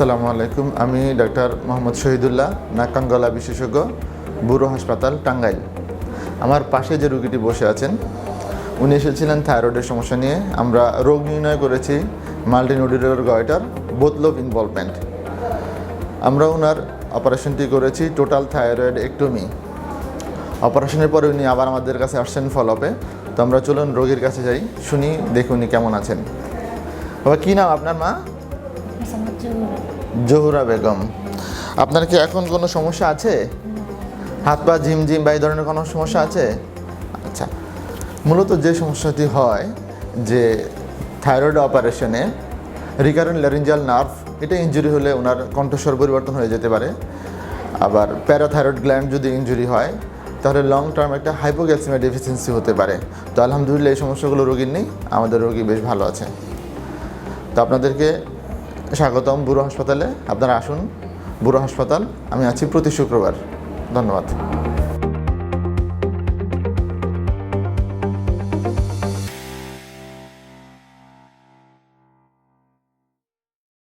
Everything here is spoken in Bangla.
আসসালামু আলাইকুম। আমি ডাক্তার মোহাম্মদ শহীদুল্লাহ নাকান গলা বিশেষজ্ঞ বুড়ো হাসপাতাল, টাঙ্গাইল। আমার পাশে যে রুগীটি বসে আছেন, উনি এসেছিলেন থাইরয়েডের সমস্যা নিয়ে। আমরা রোগ নির্ণয় করেছি মাল্টিনোডুলার গয়টার বোতলভ ইনভলভমেন্ট। আমরা ওনার অপারেশনটি করেছি টোটাল থাইরয়েড একটমি। অপারেশনের পরে উনি আবার আমাদের কাছে আসছেন ফলোপে তো আমরা চলুন রোগীর কাছে যাই, শুনি দেখুন উনি কেমন আছেন। বাবা, কী নাম আপনার মা? জহুরা বেগম, আপনার কি এখন কোনো সমস্যা আছে? হাত পা ঝিমঝিম বা এই ধরনের কোনো সমস্যা আছে? আচ্ছা মূলত যে সমস্যাটি হয় যে থাইরয়েড অপারেশনে রিকারেন্ট ল্যারিঞ্জাল নার্ভ এটা ইঞ্জুরি হলে ওনার কণ্ঠস্বর পরিবর্তন হয়ে যেতে পারে। আবার প্যারাথাইরয়েড গ্ল্যান্ড যদি ইঞ্জুরি হয়, তাহলে লং টার্ম একটা হাইপোক্যালসিমিয়া ডেফিসিয়েন্সি হতে পারে। তো আলহামদুলিল্লাহ এই সমস্যাগুলো রোগীর নেই, আমাদের রোগী বেশ ভালো আছে। তো আপনাদেরকে স্বাগতম বুড়ো হাসপাতালে। আপনারা আসুন বুড়ো হাসপাতাল। আমি আছি প্রতি শুক্রবার। ধন্যবাদ।